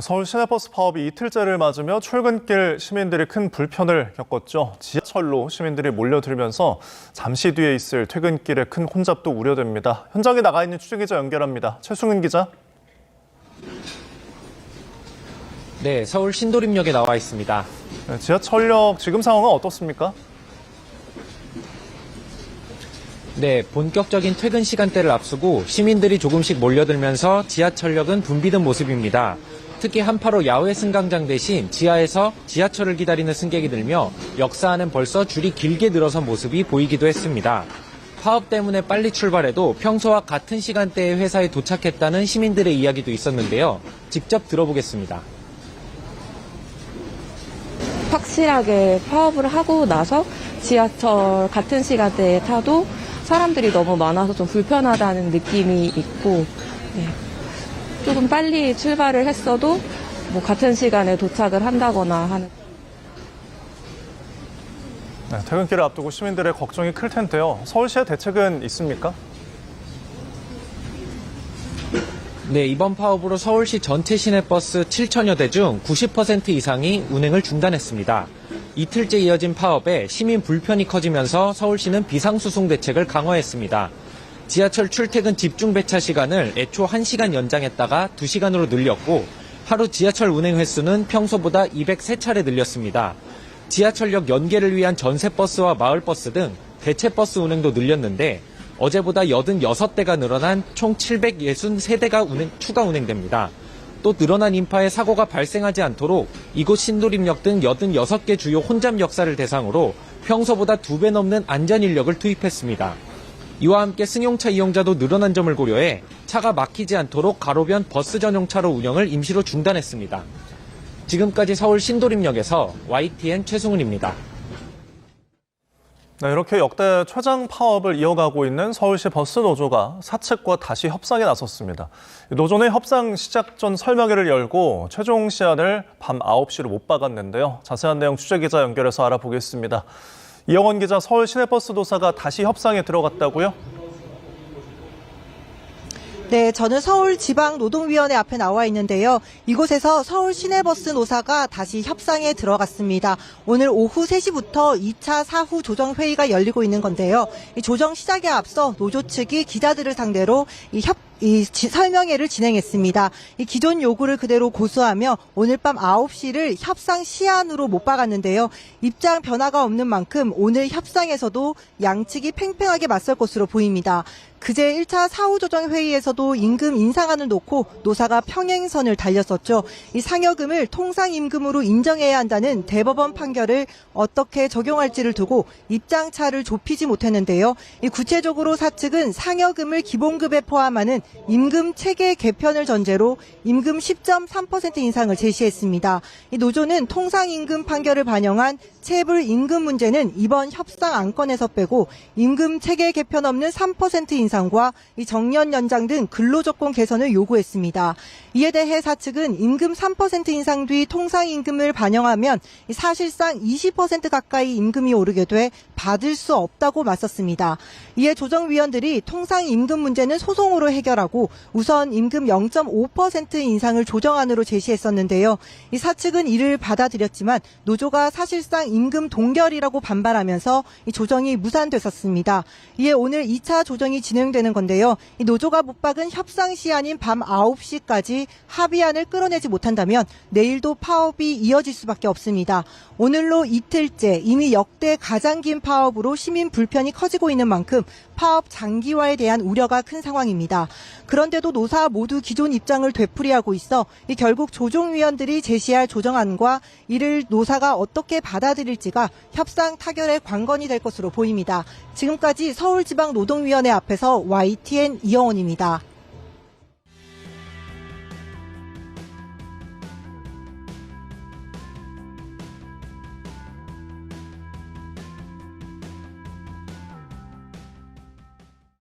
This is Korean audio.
서울 시내버스 파업이 이틀째를 맞으며 출근길 시민들이 큰 불편을 겪었죠. 지하철로 시민들이 몰려들면서 잠시 뒤에 있을 퇴근길에 큰 혼잡도 우려됩니다. 현장에 나가 있는 취재기자 연결합니다. 최승은 기자. 네, 서울 신도림역에 나와 있습니다. 네, 지하철역 지금 상황은 어떻습니까? 네, 본격적인 퇴근 시간대를 앞두고 시민들이 조금씩 몰려들면서 지하철역은 붐비던 모습입니다. 특히 한파로 야외 승강장 대신 지하에서 지하철을 기다리는 승객이 들며 역사 안은 벌써 줄이 길게 늘어선 모습이 보이기도 했습니다. 파업 때문에 빨리 출발해도 평소와 같은 시간대에 회사에 도착했다는 시민들의 이야기도 있었는데요. 직접 들어보겠습니다. 확실하게 파업을 하고 나서 지하철 같은 시간대에 타도 사람들이 너무 많아서 좀 불편하다는 느낌이 있고 네. 조금 빨리 출발을 했어도 뭐 같은 시간에 도착을 한다거나 하는 네, 퇴근길을 앞두고 시민들의 걱정이 클 텐데요. 서울시의 대책은 있습니까? 네, 이번 파업으로 서울시 전체 시내버스 7천여 대 중 90% 이상이 운행을 중단했습니다. 이틀째 이어진 파업에 시민 불편이 커지면서 서울시는 비상수송 대책을 강화했습니다. 지하철 출퇴근 집중 배차 시간을 애초 1시간 연장했다가 2시간으로 늘렸고 하루 지하철 운행 횟수는 평소보다 203차례 늘렸습니다. 지하철역 연계를 위한 전세버스와 마을버스 등 대체버스 운행도 늘렸는데 어제보다 86대가 늘어난 총 763대가 운행, 추가 운행됩니다. 또 늘어난 인파에 사고가 발생하지 않도록 이곳 신도림역 등 86개 주요 혼잡 역사를 대상으로 평소보다 2배 넘는 안전 인력을 투입했습니다. 이와 함께 승용차 이용자도 늘어난 점을 고려해 차가 막히지 않도록 가로변 버스 전용 차로 운영을 임시로 중단했습니다. 지금까지 서울 신도림역에서 YTN 최승훈입니다. 네, 이렇게 역대 최장 파업을 이어가고 있는 서울시 버스 노조가 사측과 다시 협상에 나섰습니다. 노조는 협상 시작 전 설명회를 열고 최종 시한을 밤 9시로 못 박았는데요. 자세한 내용 취재기자 연결해서 알아보겠습니다. 이영원 기자 서울 시내버스 노사가 다시 협상에 들어갔다고요? 네, 저는 서울지방노동위원회 앞에 나와 있는데요. 이곳에서 서울 시내버스 노사가 다시 협상에 들어갔습니다. 오늘 오후 3시부터 2차 사후 조정 회의가 열리고 있는 건데요. 이 조정 시작에 앞서 노조 측이 기자들을 상대로 이 협, 이 지- 설명회를 진행했습니다. 이 기존 요구를 그대로 고수하며 오늘 밤 9시를 협상 시한으로 못 박았는데요. 입장 변화가 없는 만큼 오늘 협상에서도 양측이 팽팽하게 맞설 것으로 보입니다. 그제 1차 사후조정 회의에서도 임금 인상안을 놓고 노사가 평행선을 달렸었죠. 이 상여금을 통상임금으로 인정해야 한다는 대법원 판결을 어떻게 적용할지를 두고 입장차를 좁히지 못했는데요. 이 구체적으로 사측은 상여금을 기본급에 포함하는 임금 체계 개편을 전제로 임금 10.3% 인상을 제시했습니다. 이 노조는 통상임금 판결을 반영한 체불 임금 문제는 이번 협상 안건에서 빼고 임금 체계 개편 없는 3% 인상과 이 정년 연장 등 근로조건 개선을 요구했습니다. 이에 대해 사측은 임금 3% 인상 뒤 통상임금을 반영하면 이 사실상 20% 가까이 임금이 오르게 돼 받을 수 없다고 맞섰습니다. 이에 조정위원들이 통상임금 문제는 소송으로 해결 하고 우선 임금 0.5% 인상을 조정안으로 제시했었는데요. 이 사측은 이를 받아들였지만 노조가 사실상 임금 동결이라고 반발하면서 이 조정이 무산됐었습니다. 이에 오늘 2차 조정이 진행되는 건데요. 이 노조가 못 박은 협상 시한인 밤 9시까지 합의안을 끌어내지 못한다면 내일도 파업이 이어질 수밖에 없습니다. 오늘로 이틀째 이미 역대 가장 긴 파업으로 시민 불편이 커지고 있는 만큼 파업 장기화에 대한 우려가 큰 상황입니다. 그런데도 노사 모두 기존 입장을 되풀이하고 있어 이 결국 조정위원들이 제시할 조정안과 이를 노사가 어떻게 받아들일지가 협상 타결의 관건이 될 것으로 보입니다. 지금까지 서울지방노동위원회 앞에서 YTN 이영원입니다.